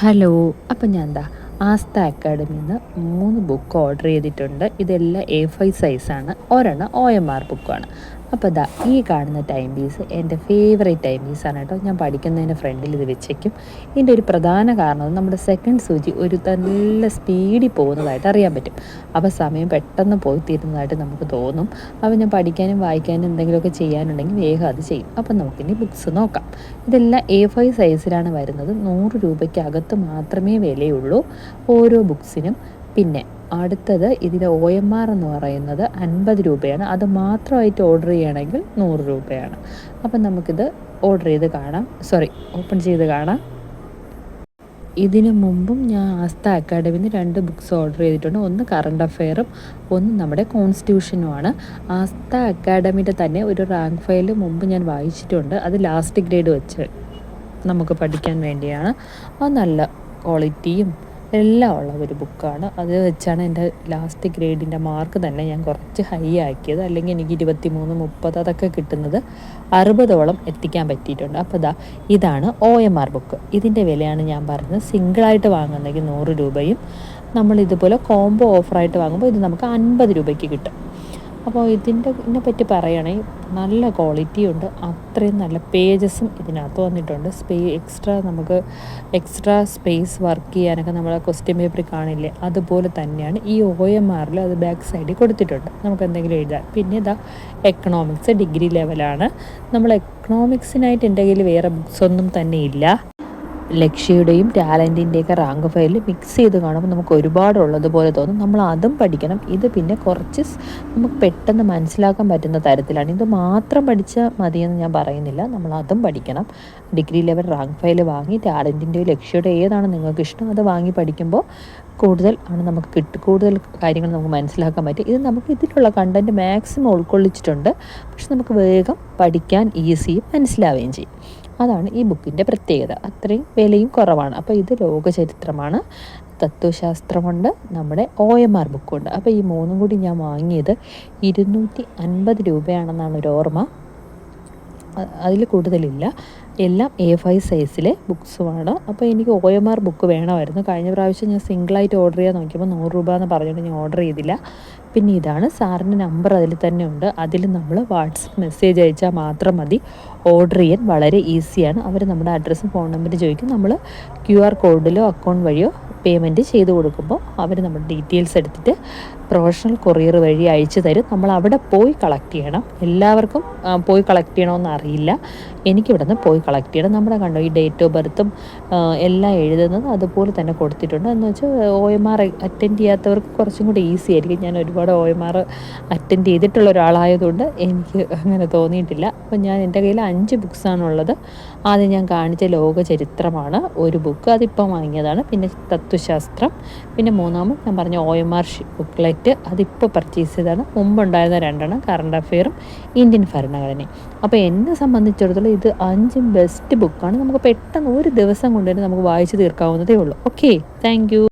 Hello അപ്പം ഞാൻ എന്താ ആസ്ത അക്കാഡമിയിൽ നിന്ന് മൂന്ന് ബുക്ക് ഓർഡർ ചെയ്തിട്ടുണ്ട്. ഇതെല്ലാം എ ഫൈവ് സൈസാണ് ഒരെണ്ണം ഒ എം ആർ ബുക്കാണ് അപ്പോൾ ഇതാ ഈ കാണുന്ന ടൈം പീസ് എന്റെ ഫേവറേറ്റ് ടൈം പീസാണ് കേട്ടോ. ഞാൻ പഠിക്കുന്നതിന്റെ ഫ്രണ്ടിൽ ഇത് വെച്ചേക്കും. ഇതിന്റെ ഒരു പ്രധാന കാരണം നമ്മുടെ സെക്കൻഡ് സൂചി ഒരു നല്ല സ്പീഡിൽ പോകുന്നതായിട്ട് അറിയാൻ പറ്റും. അപ്പോൾ സമയം പെട്ടെന്ന് പോയി തീരുന്നതായിട്ട് നമുക്ക് തോന്നും. അപ്പോൾ ഞാൻ പഠിക്കാനും വായിക്കാനും എന്തെങ്കിലുമൊക്കെ ചെയ്യാനുണ്ടെങ്കിൽ വേഗം അത് ചെയ്യും. അപ്പം നമുക്കിനി ബുക്സ് നോക്കാം. ഇതെല്ലാം എ ഫൈവ് സൈസിലാണ് വരുന്നത്. നൂറ് രൂപയ്ക്കകത്ത് മാത്രമേ വിലയുള്ളൂ. ഓരോ ബുക്സിനും പിന്നെ അടുത്തത് ഇതിന്റെ ഒ എം ആർ എന്ന് പറയുന്നത് അൻപത് രൂപയാണ്. അത് മാത്രമായിട്ട് ഓർഡർ ചെയ്യണമെങ്കിൽ നൂറ് രൂപയാണ്. അപ്പം നമുക്കിത് ഓർഡർ ചെയ്ത് കാണാം. സോറി ഓപ്പൺ ചെയ്ത് കാണാം. ഇതിനു മുമ്പും ഞാൻ ആസ്ത അക്കാഡമിയിൽ നിന്ന് രണ്ട് ബുക്ക്സ് ഓർഡർ ചെയ്തിട്ടുണ്ട്. ഒന്ന് കറണ്ട് അഫെയറും ഒന്ന് നമ്മുടെ കോൺസ്റ്റിറ്റ്യൂഷനുമാണ് ആസ്ത അക്കാഡമിയുടെ തന്നെ ഒരു റാങ്ക് ഫയൽ മുമ്പ് ഞാൻ വായിച്ചിട്ടുണ്ട്. അത് ലാസ്റ്റ് ഗ്രേഡ് വെച്ച് നമുക്ക് പഠിക്കാൻ വേണ്ടിയാണ്. അത് നല്ല ക്വാളിറ്റിയും എല്ലാം ഉള്ള ഒരു ബുക്കാണ്. അത് വെച്ചാണ് എന്റെ ലാസ്റ്റ് ഗ്രേഡിന്റെ മാർക്ക് തന്നെ ഞാൻ കുറച്ച് ഹൈ ആക്കിയത്. അല്ലെങ്കിൽ എനിക്ക് ഇരുപത്തി മൂന്ന് മുപ്പത് അതൊക്കെ കിട്ടുന്നത് അറുപതോളം എത്തിക്കാൻ പറ്റിയിട്ടുണ്ട്. അപ്പോൾ ഇതാ ഇതാണ് ഒ എം ആർ ബുക്ക് ഇതിന്റെ വിലയാണ് ഞാൻ പറഞ്ഞത്. സിംഗിളായിട്ട് വാങ്ങുന്നെങ്കിൽ നൂറ് രൂപയും നമ്മൾ ഇതുപോലെ കോംബോ ഓഫറായിട്ട് വാങ്ങുമ്പോൾ ഇത് നമുക്ക് അൻപത് രൂപയ്ക്ക് കിട്ടും. അപ്പോൾ ഇതിന്റെ ഇതിനെ പറ്റി പറയുകയാണെങ്കിൽ നല്ല ക്വാളിറ്റി ഉണ്ട്. അത്രയും നല്ല പേജസും ഇതിനകത്ത് വന്നിട്ടുണ്ട്. സ്പേ എക്സ്ട്രാ നമുക്ക് എക്സ്ട്രാ സ്പേസ് വർക്ക് ചെയ്യാനൊക്കെ നമ്മൾ ക്വസ്റ്റ്യൻ പേപ്പർ കാണില്ലേ? അതുപോലെ തന്നെയാണ് ഈ ഒ എം ആറിൽ അത് ബാക്ക് സൈഡിൽ കൊടുത്തിട്ടുണ്ട്. നമുക്ക് എന്തെങ്കിലും എഴുതാം. പിന്നെ ഇതാ എക്കണോമിക്സ് ഡിഗ്രി ലെവലാണ് നമ്മൾ എക്കണോമിക്സിനായിട്ട് എന്റെ കയ്യിൽ വേറെ ബുക്സ് ഒന്നും തന്നെ ഇല്ല. ലക്ഷ്യയുടെയും ടാലന്റിന്റെയൊക്കെ റാങ്ക് ഫയൽ മിക്സ് ചെയ്ത് കാണുമ്പോൾ നമുക്ക് ഒരുപാട് ഒരുപാടുള്ളതുപോലെ തോന്നും. നമ്മൾ അതും പഠിക്കണം. ഇത് പിന്നെ കുറച്ച് നമുക്ക് പെട്ടെന്ന് മനസ്സിലാക്കാൻ പറ്റുന്ന തരത്തിലാണ്. ഇത് മാത്രം പഠിച്ചാൽ മതിയെന്ന് ഞാൻ പറയുന്നില്ല. നമ്മൾ അതും പഠിക്കണം. ഡിഗ്രി ലെവൽ റാങ്ക് ഫയൽ വാങ്ങി ടാലന്റിന്റെയോ ലക്ഷ്യയുടെ ഏതാണ് നിങ്ങൾക്ക് ഇഷ്ടം അത് വാങ്ങി പഠിക്കുമ്പോൾ കൂടുതൽ ആണ് നമുക്ക് കിട്ടും കൂടുതൽ കാര്യങ്ങൾ നമുക്ക് മനസ്സിലാക്കാൻ പറ്റും ഇത് നമുക്ക് ഇതിലുള്ള കണ്ടന്റ് മാക്സിമം ഉൾക്കൊള്ളിച്ചിട്ടുണ്ട്. പക്ഷെ നമുക്ക് വേഗം പഠിക്കാൻ ഈസിയും മനസ്സിലാവുകയും ചെയ്യും. അതാണ് ഈ ബുക്കിന്റെ പ്രത്യേകത. അത്രയും വിലയും കുറവാണ്. അപ്പോൾ ഇത് ലോകചരിത്രമാണ്. തത്വശാസ്ത്രമുണ്ട്. നമ്മുടെ ഒ എം ആർ ബുക്കുണ്ട്. അപ്പോൾ ഈ മൂന്നും കൂടി ഞാൻ വാങ്ങിയത് ഇരുന്നൂറ്റി അൻപത് രൂപയാണെന്നാണ് ഒരു ഓർമ്മ. അതിൽ കൂടുതലില്ല. എല്ലാം എ ഫൈവ് സൈസിലെ ബുക്സുമാണ്. അപ്പോൾ എനിക്ക് ഒ എം ആർ ബുക്ക് വേണമായിരുന്നു. കഴിഞ്ഞ പ്രാവശ്യം ഞാൻ സിംഗിളായിട്ട് ഓർഡർ ചെയ്യാൻ നോക്കിയപ്പോൾ നൂറ് രൂപ എന്ന് പറഞ്ഞിട്ട് ഞാൻ ഓർഡർ ചെയ്തില്ല. പിന്നെ ഇതാണ് സാറിന്റെ നമ്പർ അതിൽ തന്നെ ഉണ്ട്. അതിൽ നമ്മൾ വാട്സപ്പ് മെസ്സേജ് അയച്ചാൽ മാത്രം മതി. ഓർഡർ ചെയ്യാൻ വളരെ ഈസിയാണ് അവർ നമ്മുടെ അഡ്രസ്സും ഫോൺ നമ്പറും ചോദിക്കും. നമ്മൾ ക്യു ആർ കോഡിലോ അക്കൗണ്ട് വഴിയോ പേയ്മെന്റ് ചെയ്ത് കൊടുക്കുമ്പോൾ അവർ നമ്മുടെ ഡീറ്റെയിൽസ് എടുത്തിട്ട് പ്രൊഫഷണൽ കൊറിയർ വഴി അയച്ചു തരും. നമ്മൾ അവിടെ പോയി കളക്ട് ചെയ്യണം. എല്ലാവർക്കും പോയി കളക്ട് ചെയ്യണമെന്ന് അറിയില്ല. എനിക്കിവിടെ നിന്ന് പോയി കളക്ട് ചെയ്യണം. നമ്മുടെ കണ്ടോ ഈ ഡേറ്റ് ഓഫ് ബർത്തും എല്ലാം എഴുതുന്നത് അതുപോലെ തന്നെ കൊടുത്തിട്ടുണ്ട്. എന്ന് വെച്ചാൽ ഒ എം ആർ അറ്റൻഡ് ചെയ്യാത്തവർക്ക് കുറച്ചും കൂടി ഈസി ആയിരിക്കും. ഞാൻ ഒരുപാട് ഒ എം ആർ അറ്റൻഡ് ചെയ്തിട്ടുള്ള ഒരാളായതുകൊണ്ട് എനിക്ക് അങ്ങനെ തോന്നിയിട്ടില്ല. അപ്പം ഞാൻ എന്റെ കയ്യിൽ അഞ്ച് ബുക്സാണുള്ളത് ആദ്യം ഞാൻ കാണിച്ച ലോക ചരിത്രമാണ് ഒരു ബുക്ക് അതിപ്പം വാങ്ങിയതാണ്. പിന്നെ തത്വശാസ്ത്രം. പിന്നെ മൂന്നാമത് ഞാൻ പറഞ്ഞ ഒ എം ആർ ബുക്ക്ലെറ്റ് അതിപ്പോൾ പർച്ചേസ് ചെയ്തതാണ്. മുമ്പുണ്ടായിരുന്ന രണ്ടെണ്ണം കറണ്ട് അഫെയറും ഇന്ത്യൻ ഭരണഘടനയും. അപ്പോൾ എന്നെ സംബന്ധിച്ചിടത്തോളം ഇത് അഞ്ചും ബെസ്റ്റ് ബുക്കാണ് നമുക്ക് പെട്ടെന്ന് ഒരു ദിവസം കൊണ്ട് തന്നെ നമുക്ക് വായിച്ചു തീർക്കാവുന്നതേ ഉള്ളൂ. Okay thank